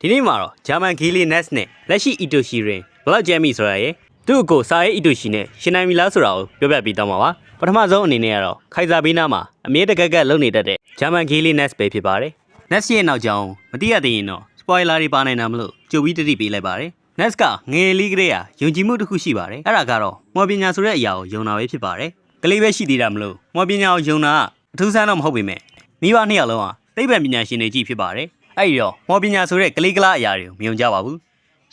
ဒီနေ့မှာတော့ဂျာမန်ဂီလီနက်စ်နဲ့လက်ရှိအီတိုရှီရင်ဘလောက်ကျဲမိဆိုတာရယ်သူ့အကိုစာရေးအီတိုရှီနဲ့ရှင်နိုင်မီလားဆိုတာကိုပြောပြပေးတော့မှာပါပထမဆုံးအနေနဲ့ကတော့ခိုင်ဇာဘီနာမှာအမြဲတကက်ကက်လုံနေတတ်တဲ့ဂျာမန်ဂီလီနက်စ်ပဲဖြစ်ပါတယ်နက်စ်ရဲ့နောက်ကြောင်းမတိရသေးရင်တော့စပွိုင်လာတွေပါနိုင်တာမလို့ကြိုပြီးတတိပေးလိုက်ပါတယ်နက်စ်ကငယ်လေးကလေးကယုံကြည်မှုတစ်ခုရှိပါတယ်အဲ့ဒါကတော့မော်ပညာဆိုတဲ့အရာကိုယုံတာပဲဖြစ်ပါတယ်ကလေးပဲရှိသေးတာမလို့မော်ပညာကိုယုံတာကအထူးဆန်းတော့မဟုတ်ပေမဲ့မိဘနှစ်ယောက်လုံးဟာသိပ္ပံပညာရှင်တွေကြီးဖြစ်ပါတယ် အဲ့ဒီတော့မော်ပညာဆိုတဲ့ကလေးကလားအရာတွေကိုမယုံကြပါဘူး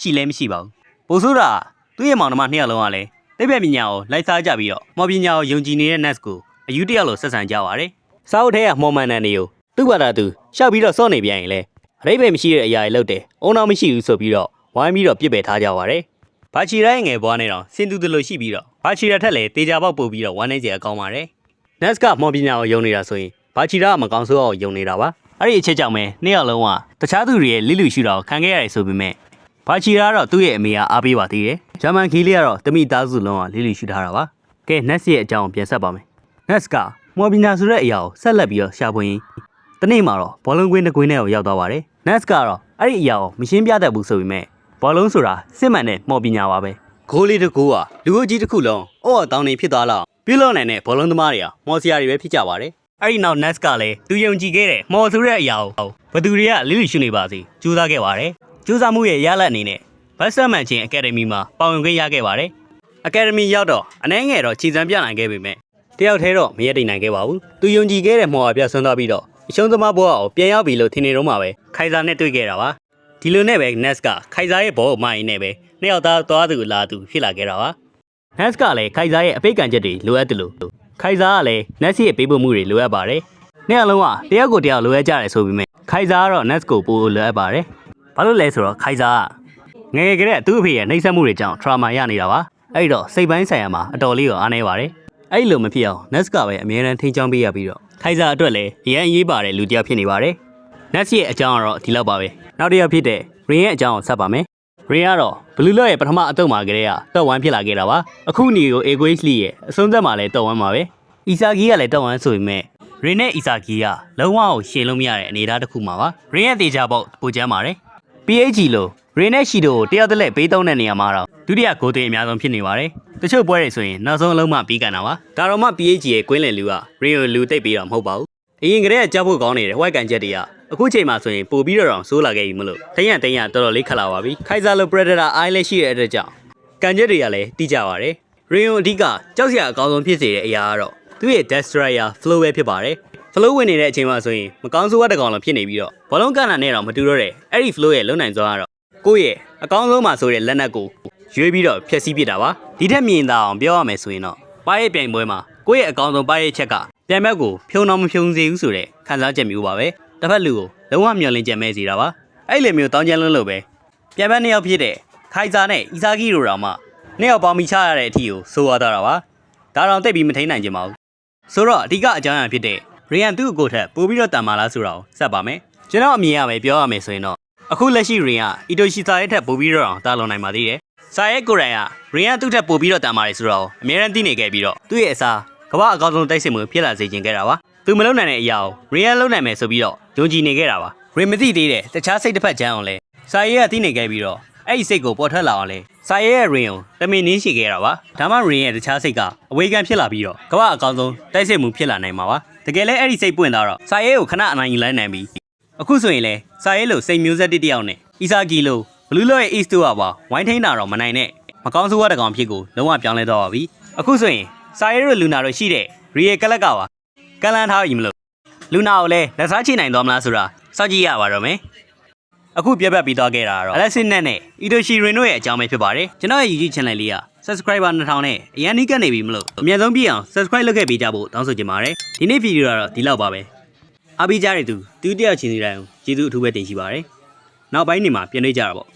ရှိလည်းမရှိပါဘူးပိုဆိုးတာကသူ့ရဲ့မောင်နှမနှစ်ယောက်လုံးကလည်းသိပ္ပံပညာကိုလိုက်စားကြပြီးတော့မော်ပညာကိုယုံကြည်နေတဲ့ Nets ကိုအယူတယောက်လိုဆက်ဆံကြပါတယ်စာအုပ်ထဲကမော်မန်နန်တွေကိုသူ့ဘာသာသူရှောက်ပြီးတော့စော့နေပြန်ရင်လေအရိပ်ပဲမရှိတဲ့အရာတွေလုပ်တယ်အုံနောက်မရှိဘူးဆိုပြီးတော့ဝိုင်းပြီးတော့ပြစ်ပယ်ထားကြပါတယ်ဘာချီရိုင်းငယ်ဘွားနေတော့စင်တူတလို့ရှိပြီးတော့ဘာချီရာထက်လည်းတေချာပေါက်ပို့ပြီးတော့ဝမ်းနေကြအကောင်းပါတယ် Nets ကမော်ပညာကိုယုံနေတာဆိုရင်ဘာချီရာကမကောင်းဆိုးအောင်ယုံနေတာပါ အဲ့ဒီအချက်ကြောင့်ပဲနှစ်ယောက်လုံးကတခြားသူတွေရဲ့လိလူရှူတာကိုခံခဲ့ရတယ်ဆိုပေမဲ့ဘာချီရာကတော့သူ့ရဲ့အမေကအားပေးပါသေးတယ်ဂျာမန်ခီလေးကတော့တမိသားစုလုံးကလိလူရှူထားတာပါကဲ Nets ရဲ့အကြောင်းပြန်ဆက်ပါမယ် Nets ကမော်ပညာဆိုတဲ့အရာကိုဆက်လက်ပြီးတော့ရှာဖွေရင်းတနေ့မှာတော့ဘောလုံးကွင်းတစ်ကွင်းထဲကိုရောက်သွားပါတယ် Nets ကတော့အဲ့ဒီအရာကိုမရှင်းပြတတ်ဘူးဆိုပေမဲ့ဘောလုံးဆိုတာစစ်မှန်တဲ့မော်ပညာပါပဲဂိုးလေးတစ်ကိုးကလူအုပ်ကြီးတစ်ခုလုံးအော်အတောင်းနေဖြစ်သွားလောက်ပြုလုပ်နိုင်တဲ့ဘောလုံးသမားတွေကမော်စီယာတွေပဲဖြစ်ကြပါတယ် အဲ့ဒီနောက် Nets ကလည်းသူယုံကြည်ခဲ့တဲ့မော်ဆိုတဲ့အရာကိုဘသူတွေကလိလိရှုနေပါစေကြိုးစားခဲ့ပါတယ်ကြိုးစားမှုရဲ့ရလဒ်အနေနဲ့ဘတ်စမန်ချင်းအကယ်ဒမီမှာပါဝင်ခွင့်ရခဲ့ပါတယ်အကယ်ဒမီရောက်တော့အနှဲငယ်တော့ခြေစံပြနိုင်ခဲ့ပေမဲ့တယောက်တည်းတော့မရတိတ်နိုင်ခဲ့ပါဘူး။သူယုံကြည်ခဲ့တဲ့မော်အပြဆွမ်းသွားပြီးတော့အရှုံးသမားဘောကိုပြန်ရောက်ပြီလို့ထင်နေတော့မှပဲခိုင်စာနဲ့တွေ့ခဲ့တာပါ။ဒီလိုနဲ့ပဲ Nets ကခိုင်စာရဲ့ဘောကိုမှရင်နဲ့ပဲနှစ်ယောက်သားသွားသူလာသူဖြစ်လာခဲ့တာပါ။ Nets ကလည်းခိုင်စာရဲ့အပိတ်ကန်ချက်တွေလိုအပ်တယ်လို့ ခိုင်စာကလည်း Nets ရဲ့ပေးပို့မှုတွေလိုအပ်ပါတယ်။နှစ်ယောက်လုံးကတယောက်ကိုတယောက်လိုအပ်ကြတယ်ဆိုပေမဲ့ခိုင်စာကတော့ Nets ကိုပိုလိုအပ်ပါတယ်။ဘာလို့လဲဆိုတော့ခိုင်စာကငယ်ငယ်ကလေးကသူ့အဖေရဲ့နှိပ်စက်မှုတွေကြောင့် trauma ရနေတာပါ။အဲ့ဒီတော့စိတ်ပိုင်းဆိုင်ရာမှာအတော်လေးကိုအားနေပါတယ်။အဲ့လိုမဖြစ်အောင် Nets ကပဲအမြဲတမ်းထိန်းချောင်းပေးရပြီးတော့ခိုင်စာအတွက်လည်းအရင်အရေးပါတယ်လူတစ်ယောက်ဖြစ်နေပါတယ်။ Nets ရဲ့အကြောင်းကတော့ဒီလောက်ပါပဲ။နောက်တစ်ယောက်ဖြစ်တဲ့ Rain ရဲ့အကြောင်းကိုဆက်ပါမယ်။ Rain ကတော့ Blue Lock ရဲ့ပထမအတုပ်မှာကလေးကတော့1ဖြစ်လာခဲ့တာပါ။အခုနေကို Egoist Lee ရဲ့အဆုံးသက်မှာလည်းတော့1ပါပဲ။ Isagi ကလည်းတော့1ဆိုပေမဲ့ Rain နဲ့ Isagi ကလုံးဝကိုရှင်းလို့မရတဲ့အနေအထားတစ်ခုမှာပါ။ Rain ရဲ့တေချာပေါက်ပိုကျမ်းပါတယ်။ PHG လို့ Rain နဲ့ Shido ကိုတယောက်တစ်လက်ပေးသုံးတဲ့နေရာမှာတော့ဒုတိယဂိုးသွင်းအများဆုံးဖြစ်နေပါတယ်။တချို့ပွဲတွေဆိုရင်နောက်ဆုံးအလုံးမှပြီးကန်တာပါ။ဒါတော့မှ PHG ရဲ့ကွင်းလယ်လူက Rain ကိုလူတိတ်ပြီးတော့မဟုတ်ပါဘူး။အရင်ကတည်းကကြောက်ဖို့ကောင်းနေတဲ့ white ကန်ချက်တွေက အခုချိန်မှာဆိုရင်ပို့ပြီးတော့တောင်ဆိုးလာခဲ့ပြီမလို့တရံတရံတော်တော်လေးခက်လာပါပြီ။ Kaiser လို Predator eye လည်းရှိတဲ့အတွက်ကြောင့်ကန်ချက်တွေကလည်းတိကျပါတယ်။ Rain ကိုအဓိကကြောက်စရာအကောင်းဆုံးဖြစ်စေတဲ့အရာကတော့သူ့ရဲ့ Destroyer flow ပဲဖြစ်ပါတယ်။ flow ဝင်နေတဲ့အချိန်မှာဆိုရင်မကောင်းဆိုးဝါးတစ်ကောင်လုံးဖြစ်နေပြီးတော့ဘောလုံးကန်တာနဲ့တော့မတူတော့တဲ့အဲ့ဒီ flow ရဲ့လုံနိုင်စွာကတော့ကိုယ့်ရဲ့အကောင်းဆုံးမှာဆိုတဲ့လက်နက်ကိုရွေးပြီးတော့ဖျက်ဆီးပစ်တာပါဒီထက်မြင်သာအောင်ပြောရမယ်ဆိုရင်တော့ပါရဲ့ပြိုင်ပွဲမှာကိုယ့်ရဲ့အကောင်းဆုံးပါရဲ့ချက်ကပြန်ဘက်ကိုဖြုံတော့မဖြုံစေဘူးဆိုတဲ့ခံစားချက်မျိုးပါပဲ တစ်ဖက်လူကိုလုံးဝမျောလင့်ချက်မဲစေတာပါအဲ့လိုမျိုးတောင်းကျမ်းလုံးလို့ပဲပြန်ဘက်နှစ်ယောက်ဖြစ်တဲ့ခိုင်စာနဲ့အီစာဂီတို့တောင်မှနှစ်ယောက်ပေါင်းမိချရတဲ့အထီကိုဆိုရတော့တာပါဒါတော့တိတ်ပြီးမထိန်နိုင်ကြပါဘူးဆိုတော့အဓိကအကြောင်းအရာဖြစ်တဲ့ရီယန်သူ့ကိုယ်ထက်ပိုပြီးတော့တန်မာလားဆိုတာကိုစက်ပါမယ်ကျွန်တော်အမြင်ရမယ်ပြောရမယ်ဆိုရင်တော့အခုလက်ရှိရီယန်ကအီတိုရှီစာရဲ့ထက်ပိုပြီးတော့အောင်တာလွန်နိုင်ပါသေးတယ်စာရဲ့ကိုယ်တိုင်ကရီယန်သူ့ထက်ပိုပြီးတော့တန်မာတယ်ဆိုတော့အများရန်သိနေခဲ့ပြီးတော့သူ့ရဲ့အစားကမ္ဘာအကောင်းဆုံးတိုက်စစ်မှုဖြစ်လာစေခြင်းခဲ့တာပါသူမလုံနိုင်တဲ့အရာကိုရီယန်လုံနိုင်မယ်ဆိုပြီးတော့ ယုံကြည်နေခဲ့တာပါရီမသိသေးတဲ့တခြားစိတ်တစ်ဖက်ချမ်းအောင်လဲစာရဲ့ကသိနေခဲ့ပြီးတော့အဲ့ဒီစိတ်ကိုပေါ်ထွက်လာအောင်လဲစာရဲ့ရဲ့ရင်ကိုတမင်နင်းရှိခဲ့တာပါဒါမှရင်ရဲ့တခြားစိတ်ကအဝေးကန်ဖြစ်လာပြီးတော့ကမ္ဘာအကောင်းဆုံးတိုက်စစ်မှုဖြစ်လာနိုင်မှာပါတကယ်လဲအဲ့ဒီစိတ်ပွင့်သွားတော့စာရဲ့ကိုခဏအနိုင်ယူလိုက်နိုင်ပြီအခုဆိုရင်လဲစာရဲ့လိုစိတ်မျိုးဆက်တစ်တယောက်နဲ့အီစာဂီလိုဘလူးလော့ရဲ့ east တို့ကပါဝိုင်းထိန်တာတော့မနိုင်နဲ့မကောင်းဆိုးဝါးတကောင်ဖြစ်ကိုလုံးဝပြောင်းလဲသွားပါပြီအခုဆိုရင်စာရဲ့တို့လူနာတို့ရှိတဲ့ရီရဲ့ကလက်ကပါကလန်ထားပြီမလို့ လူနာကိုလဲလက်စားချိနိုင်သွားမလားဆိုတာစောင့်ကြည့်ရပါတော့မယ်အခုပြတ်ပတ်ပြီးသွားခဲ့တာကတော့ Alexis နဲ့နဲ့ Itoshi Rin တို့ရဲ့အကြောင်းပဲဖြစ်ပါတယ်ကျွန်တော်ရဲ့ YouTube channel လေးက subscriber 2000နဲ့အရင်နီးကပ်နေပြီမလို့အများဆုံးပြည့်အောင် subscribe လုပ်ခဲ့ပေးကြဖို့တောင်းဆိုချင်ပါတယ်ဒီနေ့ဗီဒီယိုကတော့ဒီလောက်ပါပဲအားပေးကြတဲ့သူတူတယောက်ချင်းစီတိုင်းကိုကျေးဇူးအထူးပဲတင်ရှိပါတယ်နောက်ပိုင်းနေမှာပြန်တွေ့ကြတာပေါ့